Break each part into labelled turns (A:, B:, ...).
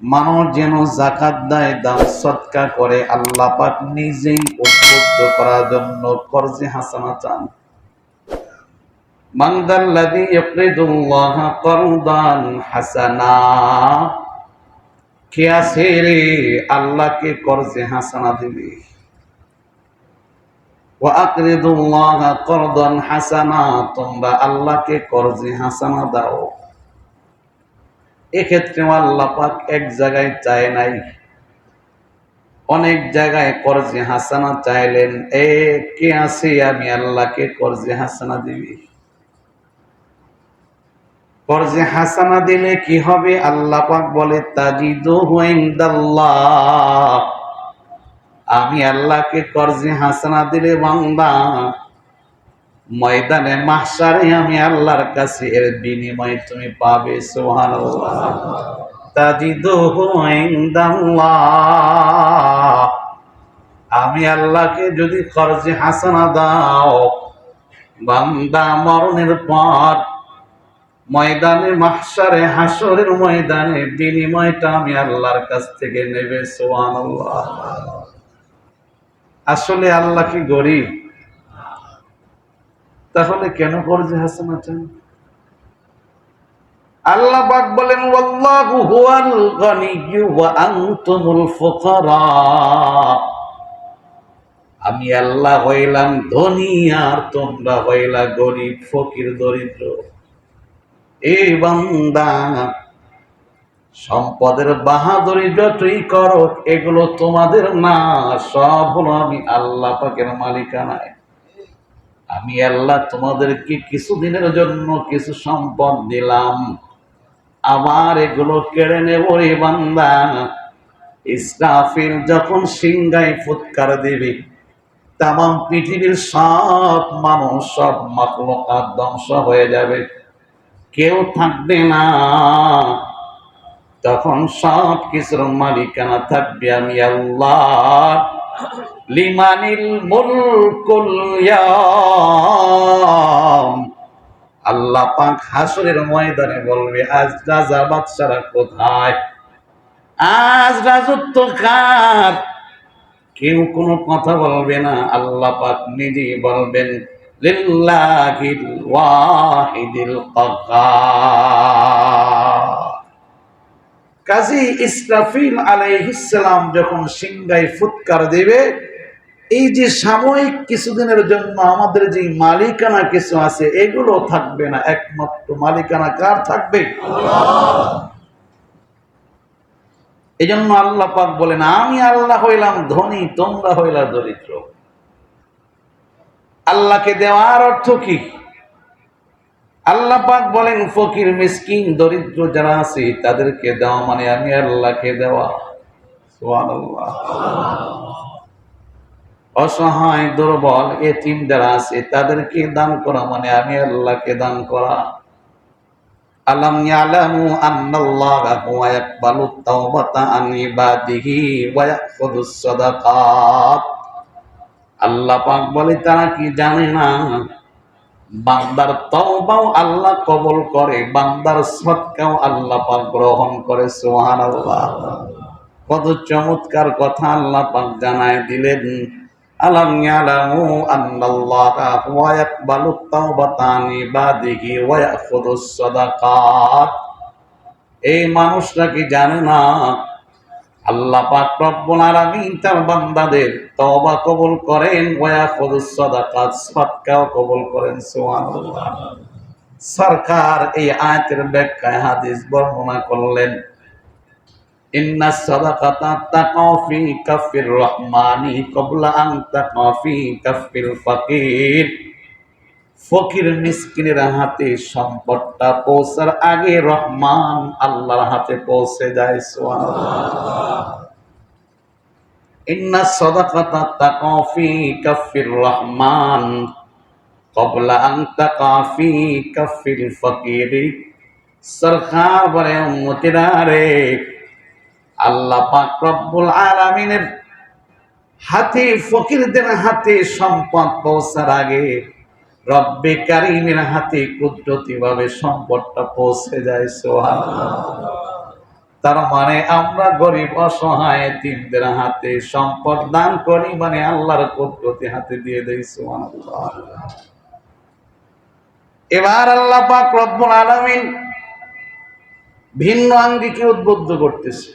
A: মানুষ যেন জাকাত দেয়, দান সৎকা করে, আল্লাহ পাক নিজেই উদ্বুদ্ধ করার জন্য কর্জে হাসানা চান। মান্দাল্লাযী ইয়াকরিদুল্লাহ করদান হাসানা, কে আছে রে আল্লাহকে কর্জে হাসানা দিবে? ওয়াকরিদুল্লাহ করদান হাসানা, তোমরা আল্লাহকে কর্জে হাসানা দাও। এক্ষেত্রে পাক এক জায়গায় চায় নাই। অনেক জায়গায় কর্জে হাসানা চাইলেন, এ, কে আছে? আমি আল্লাহকে কর্জে হাসানা দিবি। কর্জে হাসানা দিলে কি হবে? আল্লাহ পাক বলে, তাজিদু আমি আল্লাহকে কর্জে হাসানা দিলে বান্দা ময়দানে মাহসারে আমি আল্লাহর কাছে এর বিনিময় তুমি পাবে ইনদাল্লাহ। আমি আল্লাহকে যদি খরচে হাসানা দাও, বান্দা মরণের পর ময়দানে মাহসারে হাসরের ময়দানে বিনিময়টা আমি আল্লাহর কাছ থেকে নেবে, সুবহানাল্লাহ। আসলে আল্লাহ কি গরিব? তাহলে কেন করছে হাসানা চান আল্লাহ পাক বলেন হুয়াল ওয়া আনতুমুল ফুকারা। আমি আল্লাহ হইলাম ধনী আর তোমরা হইলা গরিব, ফকির, দরিদ্র। এই বান্দা, সম্পদের বাহাদুরি যতই করো এগুলো তোমাদের না সব হলো আমি আল্লাহ পাকের মালিকানায়। আমি আল্লাহ তোমাদেরকে কিছুদিনের জন্য কিছু সম্পদ দিলাম। আবার এগুলো কেড়ে নেব রে বান্দা। ইসরাফিল যখন সিংগায় ফুৎকার দেবে তাম পৃথিবীর সব মানুষ, সব মাকলকাত ধ্বংস হয়ে যাবে। কেউ থাকবে না। তখন সব কিছুর মালিকানা থাকবে আমি আল্লাহ। লিমানিল মুলকুল আল্লাহ পাক হাসরের ময়দানে বলবে, আজ রাজা বাদশারা কোথায়? আজ রাজত্ব কার? কেউ কোনো কথা বলবে না। আল্লাহ পাক নিজেই বলবেন, লিল্লাহিল ওয়াহিদিল কাহ্হার কাজী ইসরাফিল আলাইহিসসালাম যখন সিংগাই ফুৎকার দেবে, এই যে সাময়িক কিছুদিনের জন্য আমাদের যে মালিকানা কিছু আছে, এগুলো থাকবে না। একমাত্র মালিকানা কার থাকবে? এই জন্য আল্লাহ পাক বলেন, আমি আল্লাহ হইলাম ধনী, তোমরা হইলা দরিদ্র। আল্লাহকে দেওয়ার অর্থ কি? আল্লাহ পাক বলেন, ফকির, মিসকিন, দরিদ্র যারা আছে, তাদেরকে দেওয়া মানে আমি আল্লাহকে দেওয়া। অসহায়, দুর্বল এ এতিম যারা আছে, তাদেরকে দান করা মানে আমি আল্লাহকে দান করা। আলাম ইয়ালামু আন্নাল্লাহা হুয়া ইয়াকবালু তাওবাতা আন ইবাদিহি ওয়া ইয়াখুযুস সাদাকাত। আল্লাহ পাক বলে, তারা কি জানে না? বান্দার তওবাও আল্লাহ কবুল করে, বান্দার সদকাও আল্লাহ পাক গ্রহণ করে, সুবহানাল্লাহ। কত চমৎকার কথা আল্লাহ পাক জানায় দিলেন। আলাম ইয়ালামু আন্নাল্লাহা হুয়া ইয়াকবালু তাওবাতা আন ইবাদিহি ওয়া ইয়াখুযুস সাদাকাত। এই মানুষরা কি জানে না? আল্লাহ পাক রব্বুল আলামিন তার বান্দাদের তওবা কবুল করেন ওয়া ইয়াখুযুস সাদাকাত, সদকাও কবুল করেন, সুবহানাল্লাহ। সরকার এই আয়াতের ব্যাখ্যায় হাদিস বর্ণনা করলেন, ইন্না সাদাকাতা তাকাউ ফি কাফির রহমানি ক্বাবলা আন তাকা ফি কাফিল ফাকির। ফকির মিসকিনের হাতে সম্পদটা পৌঁছার আগে রহমান আল্লাহর হাতে পৌঁছে যায় ইন্না সাদাকাতা তাকা ফি কাফির রহমান ক্বাবলা আন তাকা ফি কাফিল ফাকির। সরকার বলে উম্মতিরা রে, আল্লাহ পাক রব্বুল আলামিনের হাতে ফকিরদের হাতে সম্পদ পৌঁছার আগে রব্বে কারিমের হাতে কুদরতি ভাবে সম্পদটা পৌঁছে যায় সোহান তার মানে আমরা গরিব, অসহায়, তিনদের হাতে সম্পদ দান করি মানে আল্লাহর কুদরতি হাতে দিয়ে দেই, সুবহানাল্লাহ। এবার আল্লাহ পাক রব্বুল ভিন্ন আঙ্গিকে উদ্বুদ্ধ করতেছে।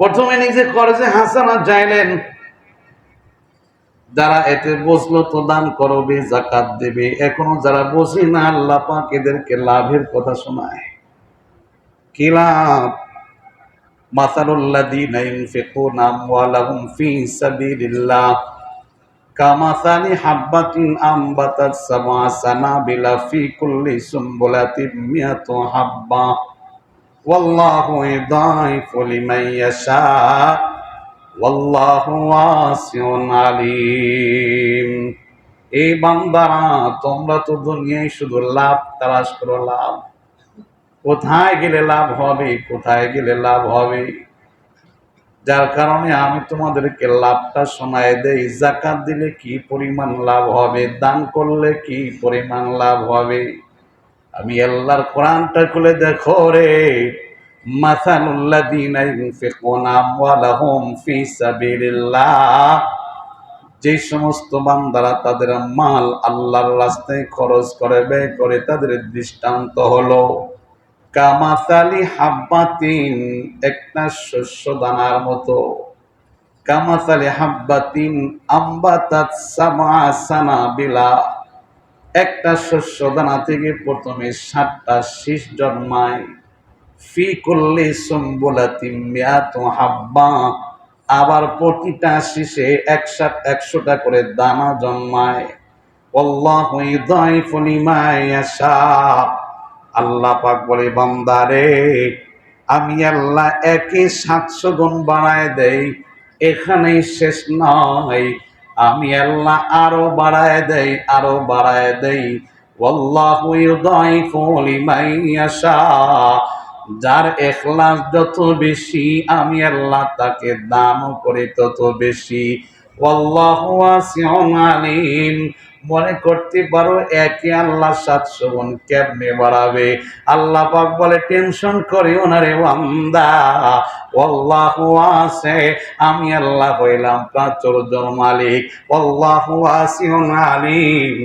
A: প্রথমে নিজে কর্জে হাসানা চাইলেন যারা এতে বসল তো দান করবে জাকাত দেবে। এখনও যারা বসি না, আল্লাহ পাক এদেরকে লাভের কথা শোনায়। কি লাভ? মাসালুল্লাযীনা ইউনফিকুনা আমওয়ালাহুম ফী সাবিলিল্লাহ। কামাসালি হাব্বাতিন আম্বাতাত সাবআ সানাবিলা ফী কুল্লি সুম্বুলাতিন মিয়াতু হাব্বা। ওয়াল্লাহু ইদাইফু লিমান ইয়াশা। আলিম। এই বান্দারা তোমরা তো দুনিয়ায় শুধু লাভ তালাশ করো, লাভ। কোথায় গেলে লাভ হবে, কোথায় গেলে লাভ হবে? যার কারণে আমি তোমাদেরকে লাভটা শোনায় দেই। জাকাত দিলে কি পরিমাণ লাভ হবে? দান করলে কি পরিমাণ লাভ হবে? আমি আল্লাহর কোরআনটা খুলে দেখো রে। মাসালুল্লাযীনা ইউনফিকুনা আমওয়ালাহুম ফী সাবিলিল্লাহ। যে সমস্ত বান্দারা তাদের মাল আল্লাহর রাস্তায় খরচ করে, ব্যয় করে, তাদের দৃষ্টান্ত হলো কামাসালি হাব্বাতিন, একটা শস্য দানার মতো। কামাসালি হাব্বাতিন আম্বাতাত সামা সানাবিলা। একটা শস্য দানা থেকে প্রথমে সাতটা শীষ জন্মায়। ফি করলে সম্বলাতি মিয়াত হাব্বা। আবার প্রতিটা শীষে একশো একশোটা করে দানা জন্মায়। আল্লাহু আল্লাহ পাক বলে বান্দারে আমি আল্লাহ একে সাতশো গুণ বাড়ায় দেই, এখানেই শেষ নয়। আমি আল্লাহ আরও বাড়ায় দেই, আরও বাড়ায় দেই। ইয়াশা। যার এখলাস যত বেশি, আমি আল্লাহ তাকে দামও করে তত বেশি। মনে করতে পারো, একে আল্লাহ সাতশো গুণ কেমনে বাড়াবে? আল্লাহ পাক বলে, টেনশন করিও না রে আল্লাহ আছে আমি আল্লাহ হইলাম প্রাচুর্যর মালিক। আল্লাহ আসিউন আলিম,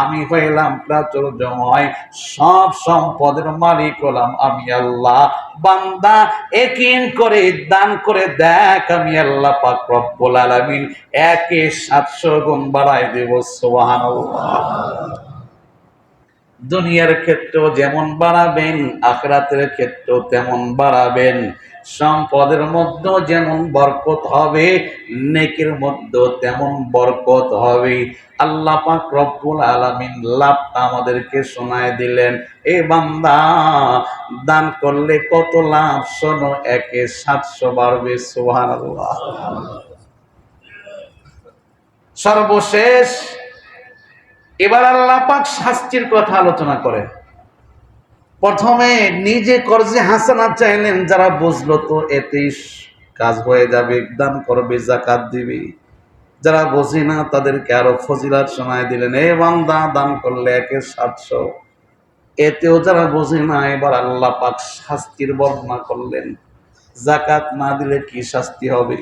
A: আমি হইলাম প্রাচুর্যময় সব সম্পদের মালিক হলাম আমি আল্লাহ। বান্দা একিন করে দান করে দেখ, আমি আল্লাহ পাক রব্বুল আলামিন একে সাতশো গুণ বাড়াই দেব, সুবহানাল্লাহ। দুনিয়ার ক্ষেত্রেও যেমন বাড়াবেন, আখরাতের ক্ষেত্রেও তেমন বাড়াবেন। সম্পদের মধ্যেও যেমন বরকত হবে, নেকের মধ্যে তেমন বরকত হবে। আল্লাহ পাক রব্বুল আলামিন লাভটা আমাদেরকে শোনায় দিলেন। এ বান্দা, দান করলে কত লাভ? শোনো, একে সাতশো বাড়বে, সুবহানাল্লাহ। সর্বশেষ, এবার আল্লাহ পাক শাস্তির কথা আলোচনা করেন। প্রথমে নিজে কর্জে হাসানা চাইলেন, যারা বুঝলো তো এতেই কাজ হয়ে যাবে, দান করবে, জাকাত দিবে। যারা বোঝে না, তাদেরকে আরও ফজিলাত শোনায় দিলেন, এ বান্দা, দান করলে একে সাতশো। এতেও যারা বোঝে না, এবার আল্লাহ পাক শাস্তির বর্ণনা করলেন, জাকাত না দিলে কি শাস্তি হবে?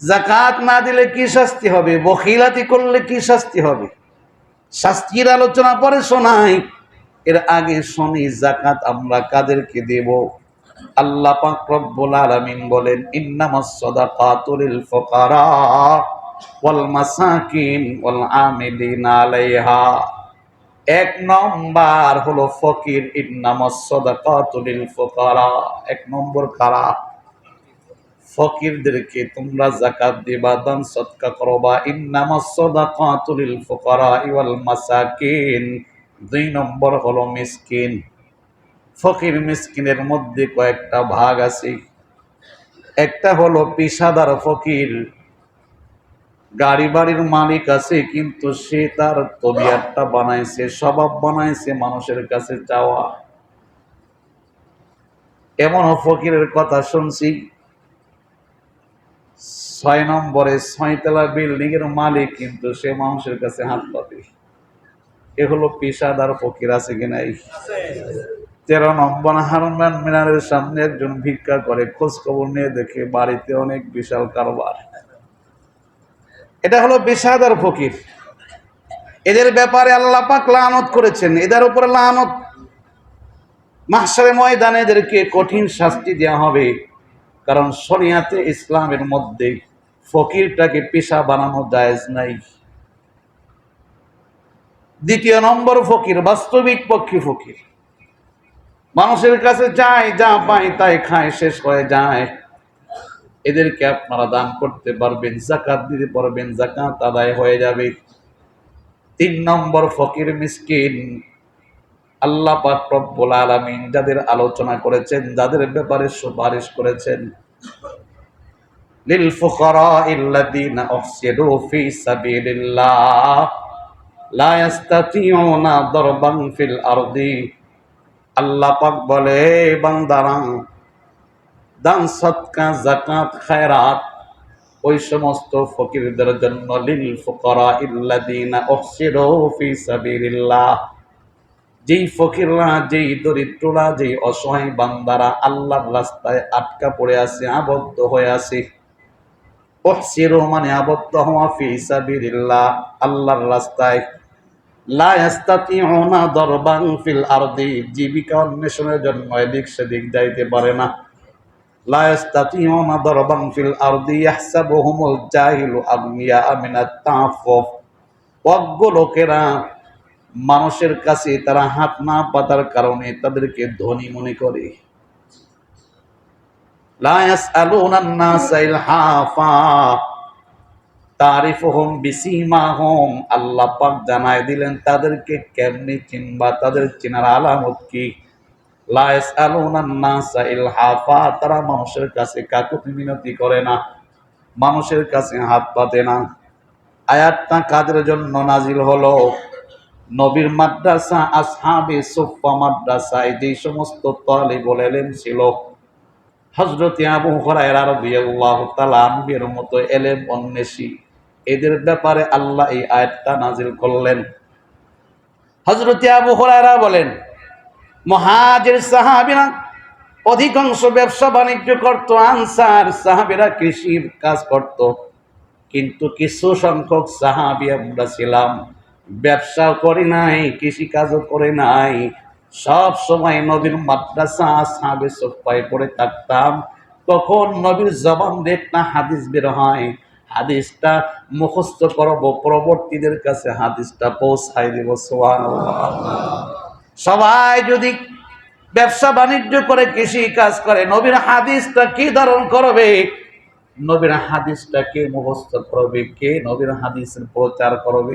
A: জাকাত না দিলে কি শাস্তি হবে? বখিলাতি করলে কি শাস্তি হবে? শাস্তির আলোচনা পরে শোনাই এর আগে শুনি জাকাত আমরা কাদেরকে দেব? আল্লাহ পাক রব্বুল আলামিন বলেন, ইন্নামাস সাদাকাতু লিল ফুকারা ওয়াল মাসাকিন ওয়াল আমিলিনা আলাইহা। এক নম্বর হলো ফকির, ইন্নামাস সাদাকাতু লিল ফুকারা। এক নম্বর কারা? ফকিরদেরকে তোমরা জাকাত দিবা, দান সদকা করবা। ইন্নামাস সাদাকাতু লিল ফুকারা ওয়াল মাসাকিন দুই নম্বর হলো মিসকিন। ফকির মিসকিনের মধ্যে কয়েকটা ভাগ আছে। একটা হলো পেশাদার ফকির। গাড়ি বাড়ির মালিক আছে, কিন্তু সে তার তবিয়ারটা বানাইছে, স্বভাব বানাইছে মানুষের কাছে চাওয়া। এমন ফকিরের কথা শুনছি। ছয় নম্বরে ছয়তলা বিল্ডিং এর মালিক, কিন্তু সে মানুষের কাছে হাত পাতে এ হলো পেশাদার ফকির আছে কিনা তেরো নম্বর হারমান মিনারের সামনে একজন ভিক্ষা করে, খোঁজ খবর নিয়ে দেখে বাড়িতে অনেক বিশাল কারবার। এটা হলো বিষাদার ফকির। এদের ব্যাপারে আল্লাহ পাক লানত করেছেন। এদের উপর লানত। মাহসারে ময়দানে এদেরকে কঠিন শাস্তি দেওয়া হবে। কারণ শরিয়াতে ইসলামের মধ্যে ফকিরটাকে পেশা বানানো জায়েজ নাই। দ্বিতীয় নম্বর ফকির, বাস্তবিক পক্ষী ফকির। মানুষের কাছে যায়, যা পায় তাই খায়, শেষ হয়ে যায়। এদেরকে আপনারা দান করতে পারবেন, জাকাত দিতে পারবেন, জাকাত আদায় হয়ে যাবে। তিন নম্বর ফকির মিসকিন, আল্লাহ পাক রব্বুল আলামিন যাদের আলোচনা করেছেন, যাদের ব্যাপারে সুপারিশ করেছেন, লিল ফুকারা ইল্লাযীনা উহসিরু ফি সাবিলিল্লাহ। লা ইস্তাতিউনা দরবান ফিল আরদি। আল্লাহ পাক বলে বান্দারা, দান সৎকা জাকাত খায়রাত, ওই সমস্ত ফকিরদের জন্য লিল ফুকারা ইল্লাযীনা উহসিরু ফি সাবিলিল্লাহ। যেই ফকিররা, যেই দরিদ্ররা, যেই অসহায় বান্দারা আল্লাহর রাস্তায় আটকা পড়ে আছে, আবদ্ধ হয়ে আছে, উহসিরু মানে আবদ্ধ হওয়া ফি সাবিলিল্লাহ, আল্লাহর রাস্তায় ফিল আরদি, জীবিকা অন্বেষণের জন্য এদিক সেদিক যাইতে পারে না। অজ্ঞ লোকেরা মানুষের কাছে তারা হাত না পাতার কারণে তাদেরকে ধনী মনে করে। লা ইয়াসআলুনা আন-নাসা ইলহাফা তারিফুহুম বিসিমাহুম। আল্লাহ পাক জানায় দিলেন, তাদেরকে কেমনি চিনবা? তাদের চেনার আলামত কি? লা ইয়াসআলুনা আন-নাসা ইলহাফা। তারা মানুষের কাছে কাকুতি মিনতি করে না। মানুষের কাছে হাত পাতে না। আয়াতটা কাদের জন্য নাজিল হলো? নবীর মাদ্রাসা, আসহাবে সুফা মাদ্রাসায় যে সমস্ত তালিবুল ইলম ছিল। হযরত আবু হুরায়রা রাদিয়াল্লাহু তাআলা আনহুর মতো এলেম অন্বেষী। এদের ব্যাপারে আল্লাহ এই আয়াতটা নাজিল করলেন। হযরত আবু হুরায়রা বলেন, মহাজির সাহাবীরা, অধিকাংশ ব্যবসা বাণিজ্য করত, আনসার সাহাবীরা কৃষির কাজ করত। কিন্তু কিছু সংখ্যক সাহাবী আমরা ছিলাম, ব্যবসা করি নাই কৃষি কাজও করে নাই। সব সময় নবীর মাদ্রাসা সাহাবে সোফায় পড়ে থাকতাম। তখন নবীর জবান দেখনা হাদিস বের হয় হাদিসটা মুখস্থ করব, পরবর্তীদের কাছে হাদিসটা পৌঁছাই দেব সবাই যদি ব্যবসা বাণিজ্য করে, কৃষি কাজ করে, নবীর হাদিসটা কি ধারণ করবে? নবীর হাদিসটা কে মুখস্থ করবে? কে নবীর হাদিসের প্রচার করবে?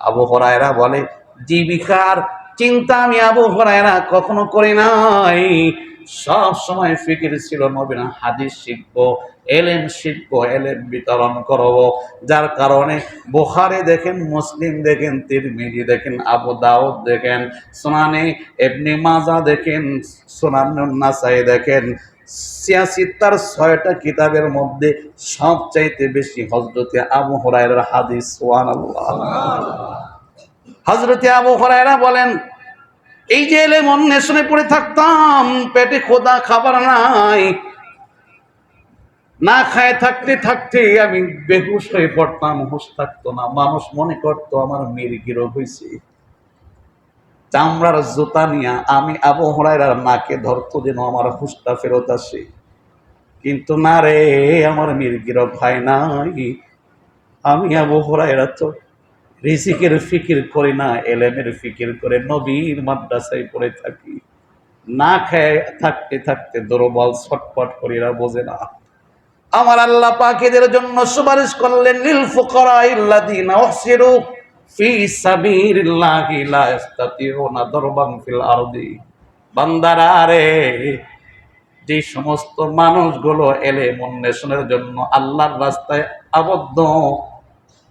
A: আবু হরায়রা বলে, জীবিকার চিন্তা আমি আবু হরায়রা কখনো করি নাই। সব সময় ফিকির ছিল নবীন হাদিস শিখব এলেম শিখব এলেম বিতরণ করব। যার কারণে বোখারে দেখেন, মুসলিম দেখেন, তিরমিজি দেখেন, আবু দাউদ দেখেন, সোনানে এমনি মাজা দেখেন সোনান নাসাই দেখেন। সিয়াসিত্তার ছয়টা কিতাবের মধ্যে সবচাইতে বেশি হজরতে আবু হরাইরার হাদিস সোয়ান হজরতে আবু হরাইরা বলেন, এই যে এলে অন্বেষণে পড়ে থাকতাম, পেটে খোদা খাবার নাই না খায় থাকতে থাকতে আমি বেহুশ হয়ে পড়তাম, হুশ থাকতো না। মানুষ মনে করতো, আমার রোগ হয়েছে। চামড়ার জুতা নিয়া আমি আবু হরাইরার নাকে ধরতো যেন আমার হুশটা ফেরত আসে। কিন্তু না রে, আমার রোগ হয় নাই। আমি আবু হরাইরা তো রিজিকের ফিকির করি না, এলেমের ফিকির করে নবীর মাদ্রাসায় পড়ে থাকি। না খেয়ে থাকতে থাকতে দুর্বল ছটপট করিরা বোঝে না। আমার আল্লাহ পাকেদের জন্য সুপারিশ করলেন নীল ফুকরা ইল্লাযীনা উহসিরু ফি লা ইস্তাতিউনা দরবান ফিল আরদি। বান্দারা যে সমস্ত মানুষগুলো এলে অন্বেষণের জন্য আল্লাহর রাস্তায় আবদ্ধ,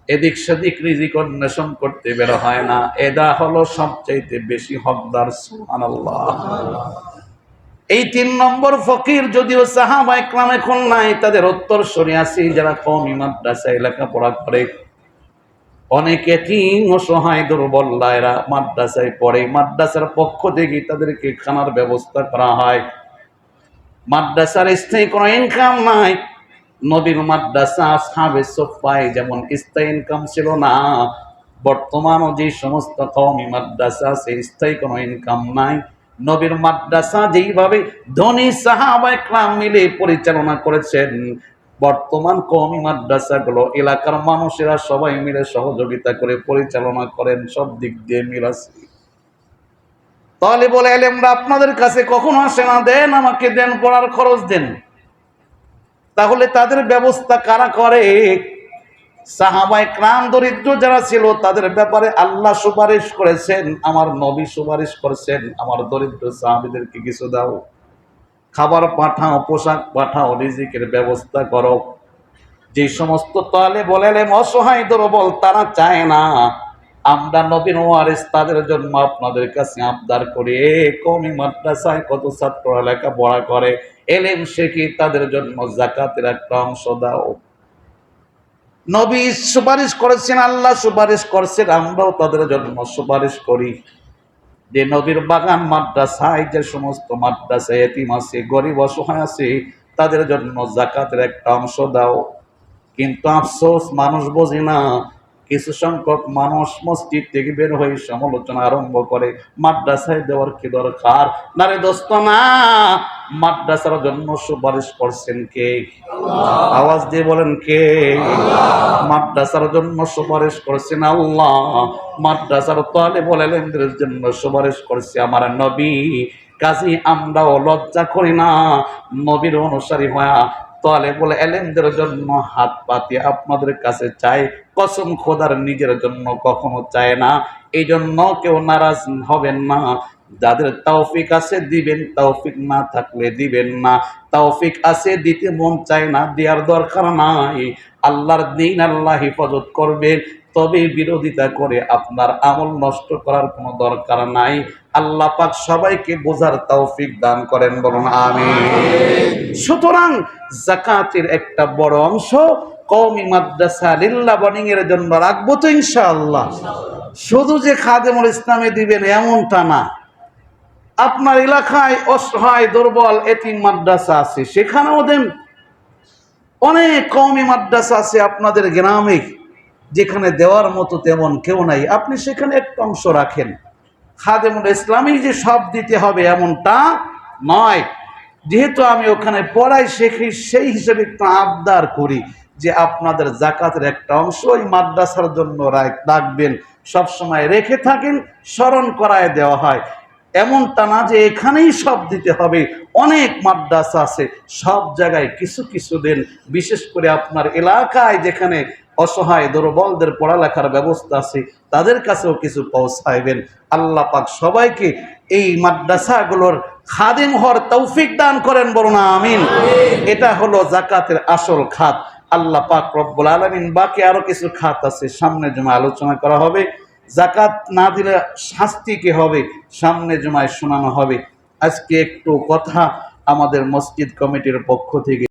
A: এদিক সেদিক রিজিক অন্বেষণ করতে বের হয় না। এদা হলো সবচাইতে বেশি হকদার, সুবহানাল্লাহ। এই তিন নম্বর ফকির যদিও সাহাবা একরাম এখন নাই, তাদের উত্তর সরিয়াছি যারা কম কমি মাদ্রাসায় লেখাপড়া করে। অনেক এতিম অসহায় দুর্বল এরা মাদ্রাসায় পড়ে, মাদ্রাসার পক্ষ থেকে তাদেরকে খানার ব্যবস্থা করা হয়। মাদ্রাসার স্থায়ী কোনো ইনকাম নাই। নবীর মাদ্রাসা সাবে সোফায় যেমন স্থায়ী ইনকাম ছিল না। বর্তমানও যে সমস্ত কওমি মাদ্রাসা সেই স্থায়ী কোনো ইনকাম নাই। নবীর মাদ্রাসা যেইভাবে ধনী সাহাবা একরাম মিলে পরিচালনা করেছেন, বর্তমান কওমি মাদ্রাসাগুলো এলাকার মানুষেরা সবাই মিলে সহযোগিতা করে পরিচালনা করেন, সব দিক দিয়ে মিল তাহলে বলে এলেমরা আপনাদের কাছে কখনো আসে না, দেন আমাকে দেন পড়ার খরচ দেন। তাহলে তাদের ব্যবস্থা কারা করে? সাহাবাই ক্রাম দরিদ্র যারা ছিল, তাদের ব্যাপারে আল্লাহ সুপারিশ করেছেন, আমার নবী সুপারিশ করেছেন, আমার দরিদ্র সাহাবিদেরকে কিছু দাও। খাবার পাঠাও, পোশাক পাঠাও, রিজিকের ব্যবস্থা করো। যে সমস্ত তালে বলেলেন অসহায় দুর্বল, তারা চায় না। আমরা নবীন ওয়ারিস তাদের জন্য আপনাদের কাছে আবদার করি। কমি মাদ্রাসায় কত ছাত্র লেখা পড়া করে? এলেম শেখি তাদের জন্য জাকাতের একটা অংশ দাও? নবী সুপারিশ করেছেন, আল্লাহ সুপারিশ করছেন, আমরাও তাদের জন্য সুপারিশ করি। যে নবীর বাগান মাদ্রাসায় যে সমস্ত মাদ্রাসা, এতিম আছে, গরিব, অসহায় আছে, তাদের জন্য জাকাতের একটা অংশ দাও। কিন্তু আফসোস, মানুষ বোঝে না কিছু সংখ্যক মানুষ মসজিদ থেকে বের হয়ে সমালোচনা আরম্ভ করে মাদ্রাসায় দেওয়ার কি দরকার? না রে দোস্ত না। মাদ্রাসার জন্য সুপারিশ করছেন কে? আওয়াজ দিয়ে বলেন কে? মাদ্রাসার জন্য সুপারিশ করছেন আল্লাহ। মাদ্রাসার তালে বলেলেন জন্য সুপারিশ করছে আমার নবী। কাজী আমরাও লজ্জা করি না। নবীর অনুসারী হয়া তাহলে বলে, এলেমদের জন্য হাত পাতি আপনাদের কাছে চাই, কসম খোদার নিজের জন্য কখনো চায় না। এই জন্য কেউ নারাজ হবেন না। যাদের তৌফিক আছে দিবেন, তৌফিক না থাকলে দিবেন না। তৌফিক আছে দিতে মন চায় না, দেওয়ার দরকার নাই। আল্লাহর দিন আল্লাহ হেফাজত করবেন। তবে বিরোধিতা করে আপনার আমল নষ্ট করার কোনো দরকার নাই। আল্লাহ পাক সবাইকে বোঝার তৌফিক দান করেন, বলুন আমি সুতরাং জাকাতের একটা বড় অংশ কওমি মাদ্রাসা লিল্লা বনিং এর জন্য রাখব তো ইনশাআল্লাহ। শুধু যে খাদেমুল ইসলামে দিবেন এমনটা না। আপনার এলাকায় অসহায়, দুর্বল এতিম মাদ্রাসা আছে, সেখানেও দেন। অনেক কওমি মাদ্রাসা আছে আপনাদের গ্রামে। যেখানে দেওয়ার মতো তেমন কেউ নাই। আপনি সেখানে একটা অংশ রাখেন। খাদেমুল ইসলামী যে সব দিতে হবে এমনটা নয়। যেহেতু আমি ওখানে পড়াই শেখি সেই হিসেবে একটু আবদার করি যে আপনাদের জাকাতের একটা অংশ ওই মাদ্রাসার জন্য রাখ- রাখবেন। সবসময় রেখে থাকেন, স্মরণ করায় দেওয়া হয়। এমনটা না যে এখানেই সব দিতে হবে। অনেক মাদ্রাসা আছে, সব জায়গায় কিছু কিছু দেন। বিশেষ করে আপনার এলাকায় যেখানে অসহায় দুর্বলদের পড়ালেখার ব্যবস্থা আছে তাদের কাছেও কিছু পৌঁছাইবেন। আল্লাহ পাক সবাইকে এই মাদ্রাসাগুলোর খাদিম হর তৌফিক দান করেন বলুন আমিন। এটা হলো জাকাতের আসল খাত। আল্লাহ পাক রব্বুল আলমিন বাকি আরও কিছু খাত আছে সামনে জমা আলোচনা করা হবে। জাকাত না দিলে শাস্তি কি হবে? সামনে জমায় শোনানো হবে। আজকে একটু কথা আমাদের মসজিদ কমিটির পক্ষ থেকে